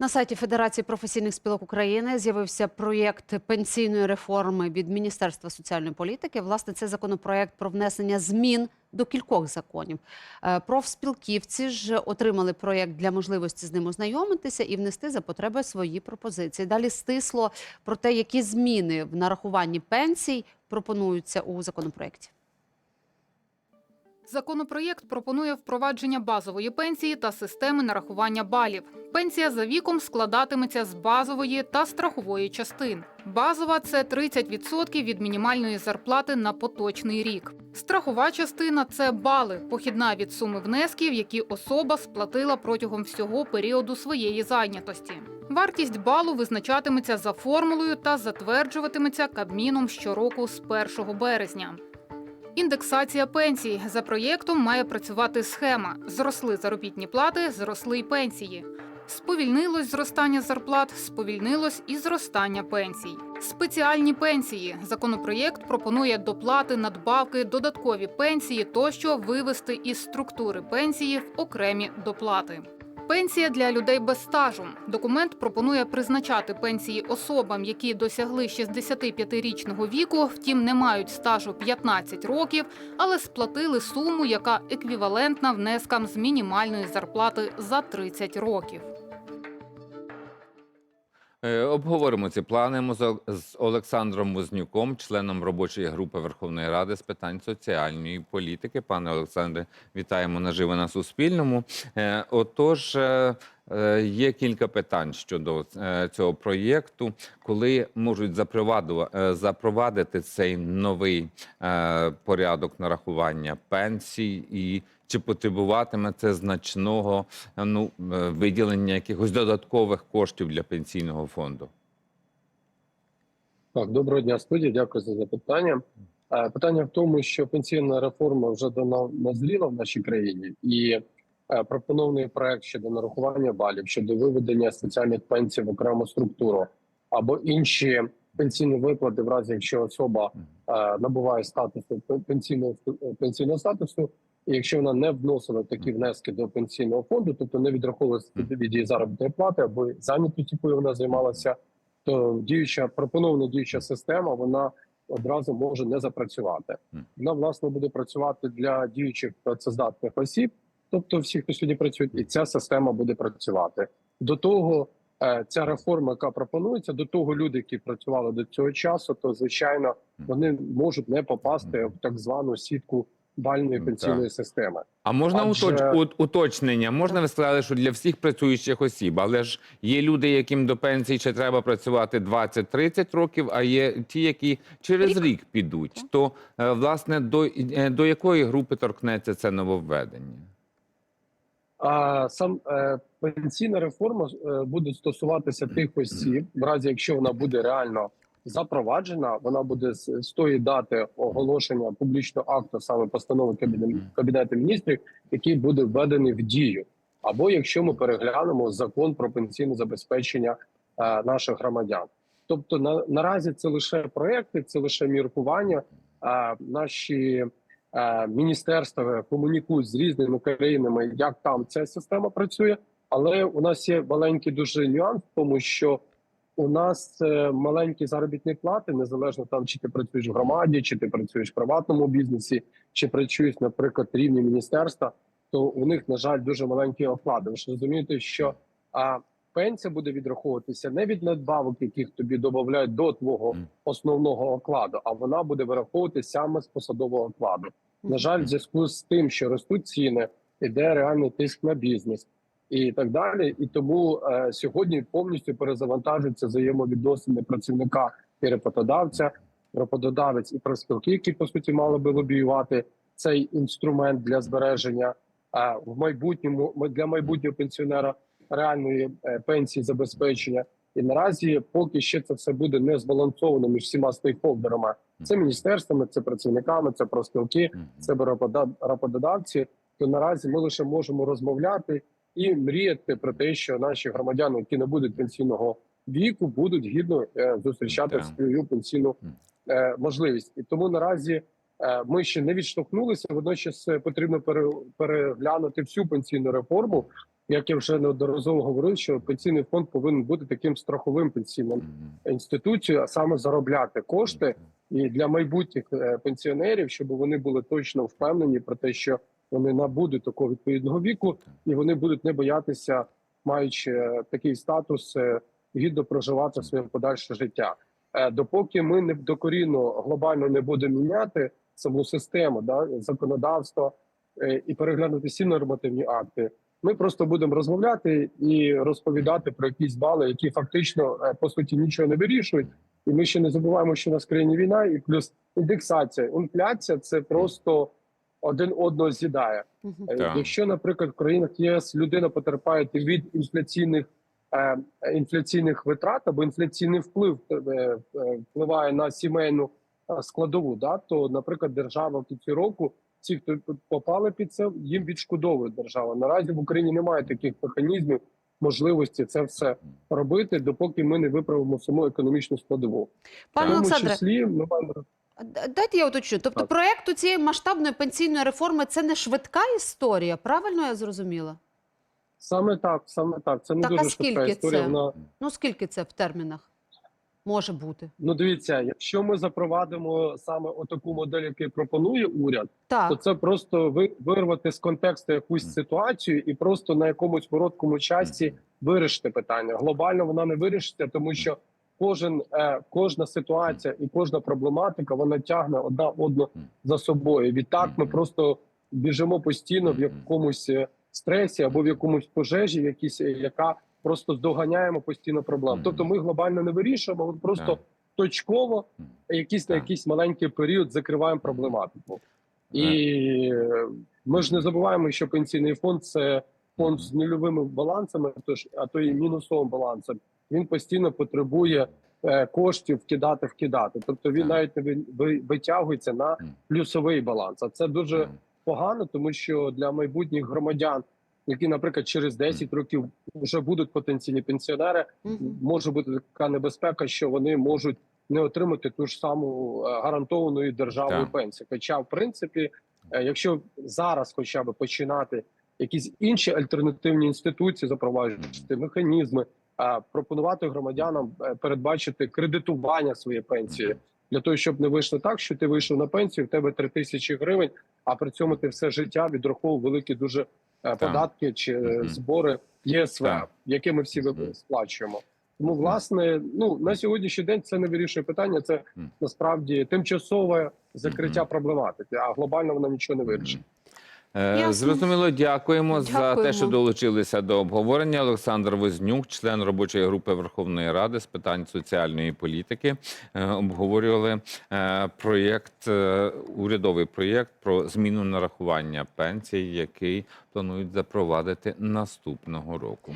На сайті Федерації професійних спілок України з'явився проєкт пенсійної реформи від Міністерства соціальної політики. Власне, це законопроєкт про внесення змін до кількох законів. Е, Профспілківці ж отримали проєкт для можливості з ним ознайомитися і внести за потреби свої пропозиції. Далі стисло про те, які зміни в нарахуванні пенсій пропонуються у законопроєкті. Законопроєкт пропонує впровадження базової пенсії та системи нарахування балів. Пенсія за віком складатиметься з базової та страхової частин. Базова це 30% від мінімальної зарплати на поточний рік. Страхова частина це бали, похідна від суми внесків, які особа сплатила протягом всього періоду своєї зайнятості. Вартість балу визначатиметься за формулою та затверджуватиметься Кабміном щороку з 1 березня. Індексація пенсій за проєктом має працювати схема: зросли заробітні плати, зросли й пенсії. Сповільнилось зростання зарплат, сповільнилось і зростання пенсій. Спеціальні пенсії. Законопроєкт пропонує доплати, надбавки, додаткові пенсії тощо вивести із структури пенсії в окремі доплати. Пенсія для людей без стажу. Документ пропонує призначати пенсії особам, які досягли 65-річного віку, втім не мають стажу 15 років, але сплатили суму, яка еквівалентна внескам з мінімальної зарплати за 30 років. Е, Обговоримо ці плани з Олександром Вознюком, членом робочої групи Верховної Ради з питань соціальної політики. Пане Олександре, вітаємо наживо на Суспільному. Е, Отож, е, є кілька питань щодо цього проєкту, коли можуть запровадити цей новий порядок нарахування пенсій і чи потребуватиме це значного е, ну, е, виділення якихось додаткових коштів для пенсійного фонду? Так, доброго дня, студія. Дякую за запитання. Е, Питання в тому, що пенсійна реформа вже давно назріла в нашій країні, і пропонований проект щодо нарахування балів, щодо виведення соціальних пенсій в окрему структуру або інші пенсійні виплати, в разі якщо особа набуває статусу пенсійного пенсійного статусу, і якщо вона не вносила такі внески до пенсійного фонду, тобто не відраховувалася від її заробітної плати або зайнятістю, якою вона займалася, то діюча пропонована діюча система вона одразу може не запрацювати. Вона власне буде працювати для діючих працездатних осіб, тобто всіх, хто сьогодні працюють, і ця система буде працювати. До того е, ця реформа, яка пропонується, до того люди, які працювали до цього часу, то звичайно вони можуть не попасти в так звану сітку бальної пенсійної так. системи. А можна Адже- уточ... уточнення? Можна ви сказали, що для всіх працюючих осіб, але ж є люди, яким до пенсії ще треба працювати 20-30 років, а є ті, які через Рік. рік, підуть. То е, власне до, е, до якої групи торкнеться це нововведення? А сам е, пенсійна реформа е, буде стосуватися тих осіб, в разі якщо вона буде реально запроваджена, вона буде з, з тої дати оголошення публічного акту, саме постанови кабінету, кабінету міністрів, який буде введений в дію, або якщо ми переглянемо закон про пенсійне забезпечення е, наших громадян. Тобто на наразі це лише проекти, це лише міркування. А наші е, міністерства комунікують з різними країнами, як там ця система працює. Але у нас є маленький дуже нюанс, в тому що у нас е, маленькі заробітні плати, незалежно там, чи ти працюєш в громаді, чи ти працюєш в приватному бізнесі, чи працюєш, наприклад, рівні міністерства, то у них, на жаль, дуже маленькі оклади. Ви ж розумієте, що а, пенсія буде відраховуватися не від надбавок, яких тобі додають до твого основного окладу, а вона буде вираховуватися саме з посадового окладу. На жаль, в зв'язку з тим, що ростуть ціни, іде реальний тиск на бізнес і так далі. І тому е, сьогодні повністю перезавантажуються взаємовідносини працівника і роботодавця, роботодавець і профспілки, які по суті мали би лобіювати цей інструмент для збереження е, в майбутньому для майбутнього пенсіонера реальної е, пенсії забезпечення. І наразі, поки ще це все буде не збалансовано між всіма стейкхолдерами, це міністерствами, це працівниками, це профспілки, це роботодавці, то наразі ми лише можемо розмовляти і мріяти про те, що наші громадяни, які не будуть пенсійного віку, будуть гідно е, зустрічати Так. свою пенсійну е, можливість. І тому наразі е, ми ще не відштовхнулися. Водночас потрібно пере- переглянути всю пенсійну реформу як я вже неодноразово говорив, що пенсійний фонд повинен бути таким страховим пенсійним інституцією, а саме заробляти кошти і для майбутніх пенсіонерів, щоб вони були точно впевнені про те, що вони набудуть такого відповідного віку, і вони будуть не боятися, маючи такий статус, е, гідно проживати своє подальше життя. Е, Допоки ми не докорінно глобально не будемо міняти саму систему, да законодавство е, і переглянути всі нормативні акти. Ми просто будемо розмовляти і розповідати про якісь бали, які фактично по суті нічого не вирішують. І ми ще не забуваємо, що у нас країні війна, і плюс індексація. Інфляція це просто один одного з'їдає. Мгм. Е, Так. Якщо, наприклад, в країнах ЄС людина потерпає від інфляційних е, інфляційних витрат або інфляційний вплив е, е, впливає на сімейну е, складову, да то, наприклад, держава в кінці року ті, хто попали під це, їм відшкодовує держава. Наразі в Україні немає таких механізмів, можливості це все робити, допоки ми не виправимо саму економічну складову. Пане Олександре, числі ми маємо дайте я уточню. Тобто, Так. проект у цієї масштабної пенсійної реформи це не швидка історія. Правильно я зрозуміла? саме так, саме так. Це не Так, а дуже швидка скільки історія. це? Вона Ну скільки це в термінах може бути? Ну, дивіться, якщо ми запровадимо саме отаку модель, яку пропонує уряд, то це просто ви- вирвати з контексту якусь ситуацію і просто на якомусь короткому часі вирішити питання. Глобально вона не вирішиться, тому що кожен е, кожна ситуація і кожна проблематика вона тягне одна одну за собою. Відтак ми просто біжимо постійно в якомусь е, стресі або в якомусь пожежі, якісь е, яка просто здоганяємо постійно проблем. Тобто, ми глобально не вирішуємо, ми просто точково якийсь на якийсь маленький період закриваємо проблематику. І ми ж не забуваємо, що пенсійний фонд це фонд з нульовими балансами, тож а то і мінусовим балансом. Він постійно потребує е, коштів вкидати, вкидати. Тобто він Так. навіть ви- ви- витягується на плюсовий баланс. А це дуже Так. погано, тому що для майбутніх громадян, які, наприклад, через 10 років вже будуть потенційні пенсіонери, може бути така небезпека, що вони можуть не отримати ту ж саму е, гарантовану державою Так. пенсію. Хоча, в принципі, е, якщо зараз, хоча б починати якісь інші альтернативні інституції, запроваджувати механізми, пропонувати громадянам е, передбачити кредитування своєї пенсії. Для того щоб не вийшло так, що ти вийшов на пенсію, в тебе 3 тисячі гривень, а при цьому ти все життя відраховував великі дуже е, податки чи е, збори ЄСВ, які ми всі сплачуємо. Тому, власне, ну на сьогоднішній день це не вирішує питання. Це насправді тимчасове закриття проблематики, а глобально вона нічого не вирішить. Е, Ясно. Зрозуміло, дякуємо, за те, що долучилися до обговорення. Олександр Вознюк, член робочої групи Верховної Ради з питань соціальної політики, е, обговорювали е, проєкт, урядовий проєкт про зміну нарахування пенсій, який планують запровадити наступного року.